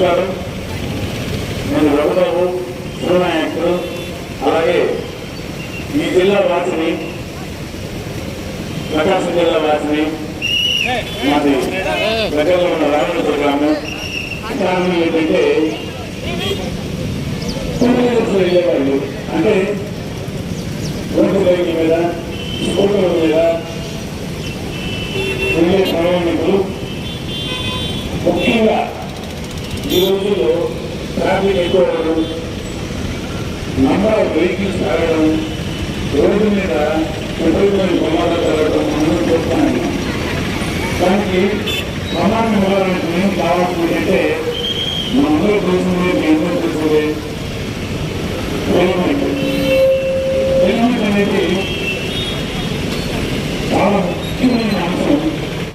నమస్కారం నేను రఘుబాబు శివనాయకుడు అలాగే ఈ జిల్లా వాసిని ప్రకాశం జిల్లా వాసిని మాది దగ్గరలో ఉన్న రామేశ్వర గ్రామం. కారణం ఏంటంటే వెళ్ళేవాళ్ళు. అంటే రోడ్డు బైక్ మీద స్కూటర్ మీద వెళ్ళే ప్రయాణికులు ముఖ్యంగా ఈ రోజుల్లో ట్రాఫిక్ ఎక్కువ అవ్వడం నంబర్ ఆఫ్ వెహికల్స్ పెరగడం రోడ్డు మీద విపరీతమైన ప్రమాదాలు జరగడం మనం చూస్తున్నాం దానికి ప్రమాద ఇవ్వాలంటే ఏం కావాల్సింది అంటే మనందరూ తెలిసిందే మీ అందరూ తెలిసిందే